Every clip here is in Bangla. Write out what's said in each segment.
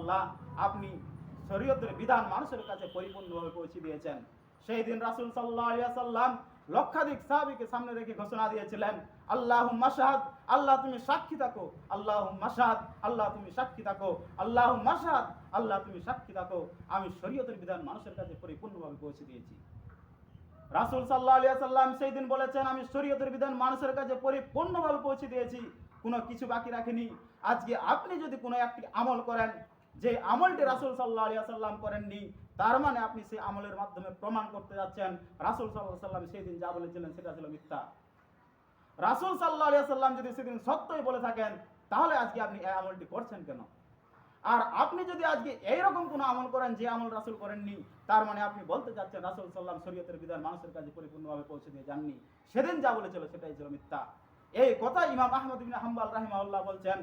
মাশাআল্লাহ আপনি শরীয়তের বিধান মানুষের কাছে পরিপূর্ণভাবে পৌঁছে দিয়েছেন। সেই দিন রাসূল সাল্লাম লক্ষাধিক সাহাবীকে সামনে রেখে ঘোষণা দিয়েছিলেন, আল্লাহুম্মা শাহাদ, আল্লাহ তুমি সাক্ষী থাকো, আল্লাহুম্মা শাহাদ, আল্লাহ তুমি সাক্ষী থাকো, আল্লাহুম্মা শাহাদ, আল্লাহ তুমি সাক্ষী থাকো। আমি শরীয়তের বিধান মানুষের কাছে পরিপূর্ণভাবে পৌঁছে দিয়েছি। রাসূল সাল্লাহ আলাইহি সাল্লাম সেই দিন বলেছেন, আমি শরীয়তের বিধান মানুষের কাছে পরিপূর্ণভাবে পৌঁছে দিয়েছি, কোনো কিছু বাকি রাখিনি। আজকে আপনি যদি কোনো একটি আমল করেন যে আমলটি রাসূল সাল্লাল্লাহু আলাইহি সাল্লাম করেননি, তার মানে আপনি সেই আমলের মাধ্যমে প্রমাণ করতে যাচ্ছেন, রাসূল আলাইহি সাল্লাম সেই দিন যা বলেছিলেন সেটা ছিল মিথ্যা। রাসূল সাল্লাহ আলাইহি সাল্লাম যদি সেদিন সত্যই বলে থাকেন, তাহলে আজকে আপনি এই আমলটি করছেন কেন? আর আপনি যদি আজকে এইরকম কোনো আমল করেন যে আমল রাসুল করেননি, তার মানে আপনি বলতে চাচ্ছেন রাসুল সাল্লাম শরীয়তের বিধান মানুষের কাছে পরিপূর্ণভাবে পৌঁছে দিয়ে যাননি। সেদিন যা বলেছিল সেটাই ছিল মিথ্যা। এই কথা ইমাম আহমদ ইবনে হাম্বাল রাহিমাহুল্লাহ বলছেন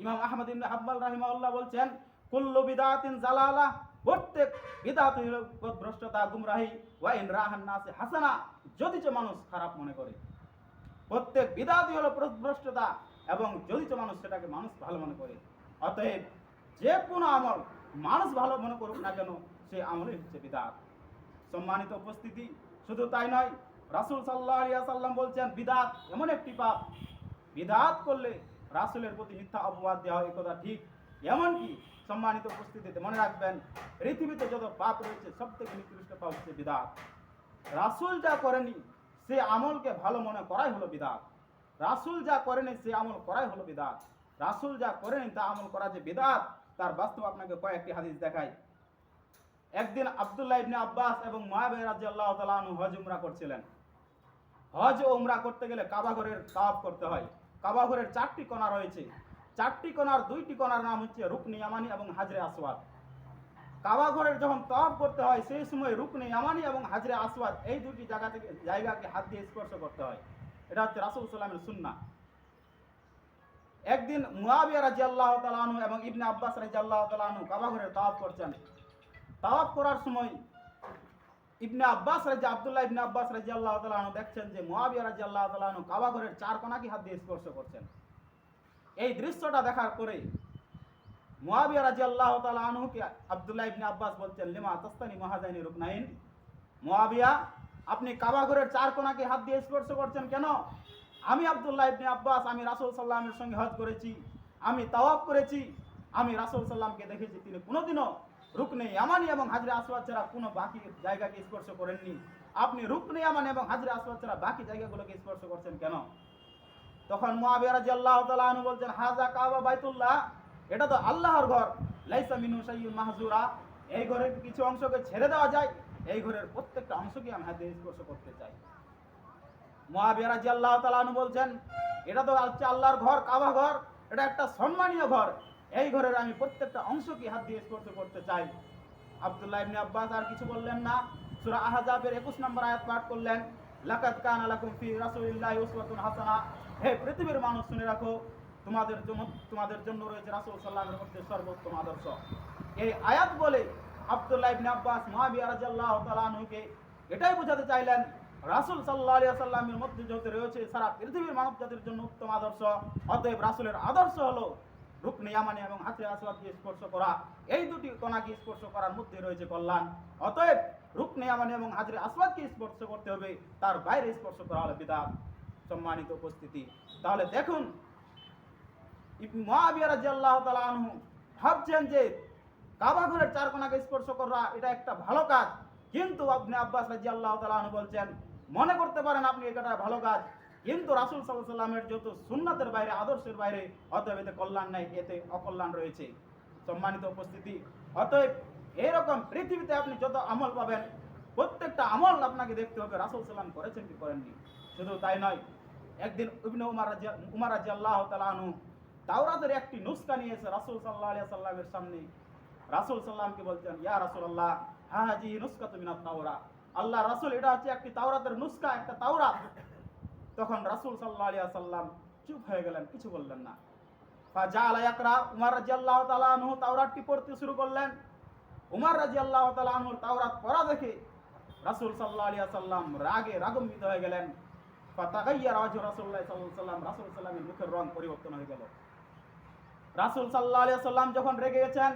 ইমাম আহমদ ইবনে হাম্বাল রাহিমাহুল্লাহ বলছেন, কুল্লু বিদাতিন জালালা, প্রত্যেক বিদাত ভ্রষ্টতা গুমরাহি, ওয়া ইন রাহান নাসে হাসানা, যদি যে মানুষ খারাপ মনে করে। প্রত্যেক বিদাতই হলো ভ্রষ্টতা এবং যদি তো মানুষ সেটাকে মানুষ ভালো মনে করে। অতএব যে কোনো আমল মানুষ ভালো মনে করুক না কেন সেই আমলই হচ্ছে বিদাত। সম্মানিত উপস্থিতি, শুধু তাই নয়, রাসূল সাল্লাহ আলাইহি সাল্লাম বলছেন, বিদাত এমন একটি পাপ। বিদাত করলে রাসূলের প্রতি মিথ্যা অপবাদ দেওয়া হয় এ কথা ঠিক, এমনকি সম্মানিত উপস্থিতিতে মনে রাখবেন, পৃথিবীতে যত পাপ রয়েছে সব থেকে নিকৃষ্ট পাপ হচ্ছে বিদাত। রাসূল যা করেনি, সে আমলকে ভালো মনে করাই হলো বিদাত। রাসুল যা করেনি, সে আমল করাই হলো বিদাত। রাসূল যা করেনি, তা আমল করা যে বিদাত, তার বাস্তব আপনাকে কয়েকটি হাদিস দেখাই। একদিন আব্দুল্লাহ ইবনে আব্বাস এবং মুয়াবিয়া রাদিয়াল্লাহু তাআলা আনহু হজ উমরা করছিলেন। হজ ও উমরা করতে গেলে কাবা ঘরের তাওয়াফ করতে হয়। কাবা ঘরের চারটি কোণা রয়েছে। চারটি কোণার দুইটি কোণার নাম হচ্ছে রুকনি ইয়ামানি এবং হাজরে আসওয়াদ। কাবা ঘরের যখন তওয়াফ করতে হয়, সেই সময় রুকনি ইয়ামানি এবং হাজরে আসওয়াদ এই দুটি জায়গা থেকে, জায়গাকে হাত দিয়ে স্পর্শ করতে হয়। এটা হচ্ছে রাসূল সাল্লামের সুন্নাহ। একদিন মুয়াবিয়া রাদিয়াল্লাহু তাআলা আনহু এবং ইবনে আব্বাস রাদিয়াল্লাহু তাআলা আনহু কাবা ঘরের তাওয়াফ করছেন। তাওয়াফ করার সময় ইবনে আব্বাস রাজি, আব্দুল্লাহ ইবনে আব্বাস রাজি আল্লাহ তালু দেখছেন যে মোয়াবিয়া রাজি আল্লাহ তালু কাবা ঘরের চার কোনাকি হাত দিয়ে স্পর্শ করছেন? এই দৃশ্যটা দেখার পরে মোয়াবিয়া রাজি আল্লাহ তালুকে আব্দুল্লাহ ইবনে আব্বাস বলছেন, লিমা তস্তানি মহাজানি রুকনাইন? মোয়াবিয়া আপনি কাবা ঘরের চার কোনাকে হাত দিয়ে স্পর্শ করছেন কেন? আমি আব্দুল্লাহ ইবনে আব্বাস, আমি রাসূল সাল্লামের সঙ্গে হজ করেছি, আমি তাওয়াফ করেছি, আমি রাসূল সাল্লামকে দেখেছি, তিনি কোনোদিনও রুকনে ইয়ামানি এবং হাজরে আসওয়াদ ছাড়া কোনো বাকি জায়গাকে স্পর্শ করেননি। আপনি রুকনে ইয়ামানি এবং হাজরে আসওয়াদ ছাড়া বাকি জায়গাগুলোকে স্পর্শ করছেন কেন? তখন আনহু বলছেন হাজা কাবা বাইতুল্লাহ, এটা তো আল্লাহর ঘর। লাইসা মিনু শাইউন মাহজুরা। এই ঘরের কিছু অংশকে ছেড়ে দেওয়া যায়। এই ঘরের প্রত্যেকটা অংশকে আমি হাতে স্পর্শ করতে চাই। মুয়াবিয়া রাদিয়াল্লাহু তাআলা বলছেন, এটা তো হচ্ছে আল্লাহর ঘর, কাবা ঘর। এটা একটা সম্মানীয় ঘর। এই ঘরের আমি প্রত্যেকটা অংশকে হাত দিয়ে স্পর্শ করতে চাই। আব্দুল্লাহ ইবনে আব্বাস আর কিছু বললেন না। সূরা আহজাবের 21 নম্বর আয়াত পাঠ করলেন, লাকাদ কানা লাকুম ফি রাসূলিল্লাহি উসওয়াতুন হাসানা। হে পৃথিবীর মানুষ, শুনে রাখো, তোমাদের জন্য তোমাদের জন্য রয়েছে রাসূল সাল্লাল্লাহু আলাইহি সর্বোত্তম আদর্শ। এই আয়াত বলে আব্দুল্লাহ ইবনে আব্বাস মুয়াবিয়া রাদিয়াল্লাহু তাআলা আনহুকে এটাই বোঝাতে চাইলেন, রাসূল সাল্লাল্লাহু আলাইহি সাল্লামের মধ্যে যত রয়েছে সারা পৃথিবীর মানব জাতির জন্য উত্তম আদর্শ, অতএব রাসূলের আদর্শ হলো রুকনে ইয়ামানি এবং হাতে আসওয়াদকে স্পর্শ করা, এই দুটি কণাকে স্পর্শ করার মধ্যে রয়েছে কল্যাণ। অতএব রুকনে ইয়ামানি এবং হাজরে আসওয়াদকে স্পর্শ করতে হবে, তার বাইরে স্পর্শ করা হলো বিদাত। সম্মানিত উপস্থিতি, তাহলে দেখুন তাআলা আনহু ভাবছেন যে কাবা ঘরের চার কোণাকে স্পর্শ করা, এটা একটা ভালো কাজ। কিন্তু আপনি আব্বাস রাদিয়াল্লাহু তাআলা আনহু বলছেন, মনে করতে পারেন আপনি এটা ভালো কাজ। কিন্তু রাসূল সাল্লামের যত সুন্নাতের বাইরে, আদর্শের বাইরে, অতএব এতে কল্যাণ নাই, এতে অকল্যাণ রয়েছে। সম্মানিত উপস্থিতি, অতএব এরকম পৃথিবীতে আপনি যত আমল পাবেন, প্রত্যেকটা আমল আপনাকে দেখতে হবে, রাসুল সাল্লাম করেছেন কি করেননি। শুধু তাই নয়, একদিন ইবনে উমার উমার রাদিয়াল্লাহু তাআলা আনহু তাওরাতের একটি নুস্কা নিয়ে এসে রাসূল সাল্লাল্লাহু আলাইহি সাল্লামের সামনে। রাসূল সাল্লামকে বলছেন, ইয়া রাসূলুল্লাহ হাজি নুসকাতু মিনাত তাওরা। আল্লাহ রাসুল, এটা হচ্ছে একটি তাওরাতের নুস্কা একটা তাওরাত। তখন রাসুল সাল্লাল্লাহু আলাইহি সাল্লাম চুপ হয়ে গেলেন, কিছু বললেন না। ফাজাআলা ইয়াকরা, উমর রাদিয়াল্লাহু তাআলা আনহু তাওরাতটি পড়তে শুরু করলেন। উমর রাদিয়াল্লাহু তাআলা আনহুর তাওরাত পড়া দেখে রাসূল সাল্লাল্লাহু আলাইহি সাল্লাম রাগে রাগান্বিত হয়ে গেলেন। ফাতাগাইয়ার ওয়াজহু রাসূলুল্লাহ সাল্লাল্লাহু আলাইহি সাল্লাম রাসূল সাল্লামের মুখের রং পরিবর্তন হয়ে গেল। রাসূল সাল্লাল্লাহু আলাইহি সাল্লাম যখন রেগে গেছেন,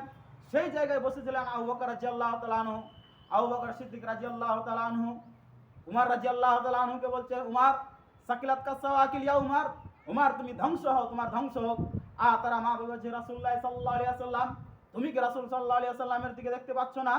সেই জায়গায় বসেছিলেন আবু বকর রাদিয়াল্লাহু তাআলা আনহু। আবু বকর সিদ্দিক রাদিয়াল্লাহু তাআলা আনহু। উমর রাদিয়াল্লাহু তাআলা আনহুকে বলছে, উমর সাকিলাত কাসাওয়াকিল ইয়া উমর উমর, তুমি ধ্বংস হও, তোমার ধ্বংস হোক। আ তারা মা বলছে রাসূলুল্লাহ সাল্লাল্লাহু আলাইহি সাল্লাম তুমি কি রাসূল সাল্লাল্লাহু আলাইহি সাল্লামের দিকে দেখতে পাচ্ছ না?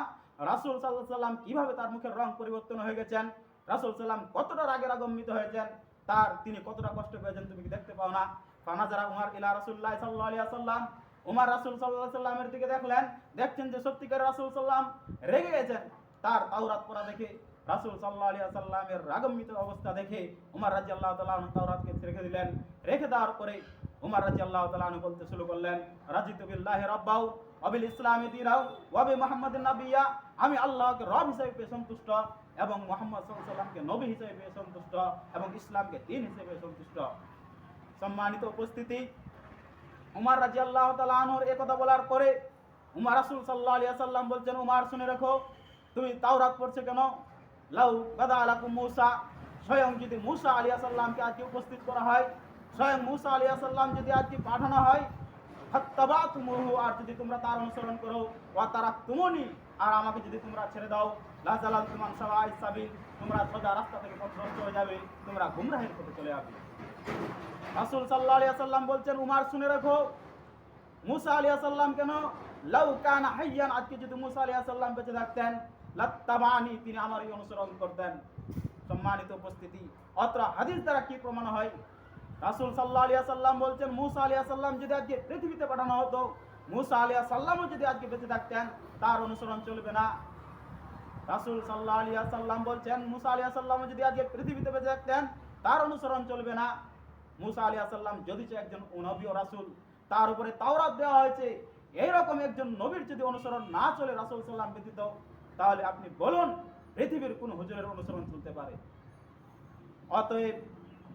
রাসূল আলাইহি সাল্লাম কীভাবে তার মুখের রং পরিবর্তন হয়ে গেছেন? রাসূল সাল্লাম কতটা রাগের আগম্বিত হয়েছেন? তার তিনি কতটা কষ্ট পেয়েছেন তুমি কি দেখতে পাও না? ফানাজারা উমর ইলা রাসূলুল্লাহ সাল্লাল্লাহু আলাইহি সাল্লাম উমর রাসূল আলাইহি সাল্লামের দিকে দেখলেন, দেখছেন যে সত্যিকার রাসূল সাল্লাম রেগে গেছেন। তার তাওরাত পড়া দেখে রাসূল সাল্লাল্লাহু আলাইহি সাল্লামের রাগম্বিত অবস্থা দেখে উমার রাদিয়াল্লাহু আল্লাহ আনহু তাওরাতকে রেখে দিলেন। রেখে দেওয়ার পরে উমর রাদিয়াল্লাহু আল্লাহ আনহু বলতে শুরু করলেন, রাজিতু বিল্লাহি রাব্বাউ ওয়া বিল ইসলামি দীনাও ওয়া বি মুহাম্মাদিন নাবিয়্যা আমি আল্লাহকে রব হিসেবে সন্তুষ্ট এবং মুহাম্মদ সাল্লামকে নবী হিসেবে সন্তুষ্ট এবং ইসলামকে দিন হিসেবে সন্তুষ্ট। সম্মানিত উপস্থিতি, উমার রাজি আল্লাহ তালুর এ কথা বলার পরে উমার রাসুল সাল্লাহ আলিয়া সাল্লাম বলছেন, উমার, শুনে রাখো। তুমি তাওরাত পড়ছে কেন? লাউ গাদা আলাকুম মুসা। স্বয়ং যদি মুসা আলিয়া সাল্লামকে আজকে উপস্থিত করা হয়, স্বয়ং মুসা আলিয়া সাল্লাম যদি আজকে পাঠানো হয় ফাত্তাবা তুমুহু আর যদি তোমরা তার অনুসরণ করো ওয়া তারা তুমনি আর আমাকে যদি তোমরা ছেড়ে দাও, লা জালাল তুমান সাওয়াই সাবিল, তোমরা সোজা রাস্তা থেকে পথভ্রষ্ট হয়ে যাবে, তোমরা গুমরাহের পথে চলে যাবে। রাসূল সাল্লাল্লাহু আলাইহি সাল্লাম বলছেন, উমার শুনে রাখো, মুসা আলাইহিস সাল্লাম কেন? লাউ কানা হাইয়ান, আজকে যদি মুসা আলাইহিস সাল্লাম বেঁচে থাকতেন লাত্তাবানি, তিনি আমারই অনুসরণ করতেন। সম্মানিত উপস্থিতি। অত্র হাদিস দ্বারা কি প্রমাণ হয়? রাসূল সাল্লাল্লাহু আলাইহি সাল্লাম বলছেন, মুসা আলাইহিস সাল্লাম যদি আজকে পৃথিবীতে পাঠানো হতো, মুসা আলাইহিস সাল্লামও যদি আজকে বেঁচে থাকতেন, তার অনুসরণ চলবে না। রাসূল সাল্লাল্লাহু আলাইহি সাল্লাম বলছেন, মুসা আলাইহিস সাল্লাম যদি আজকে পৃথিবীতে বেঁচে থাকতেন, তার অনুসরণ চলবে না। মুসা আলাইহিস সাল্লাম যদি একজন নবী রাসূল, তার উপরে তাওরাত দেওয়া হয়েছে, এইরকম একজন নবীর যদি অনুসরণ না চলে রাসূল সাল্লাম ব্যতীত তাহলে আপনি বলুন, পৃথিবীর কোন হুজুরের অনুসরণ চলতে পারে। অতএব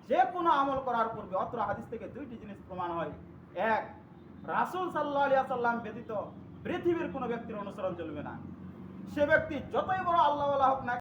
যে কোনো আমল করার পূর্বে অত্র হাদিস থেকে দুইটি জিনিস প্রমাণ হয়। এক, রাসুল সাল্লাহ আলিয়া সাল্লাম ব্যতীত পৃথিবীর কোনো ব্যক্তির অনুসরণ চলবে না। সে ব্যক্তি যতই বড় আল্লাহ হোক না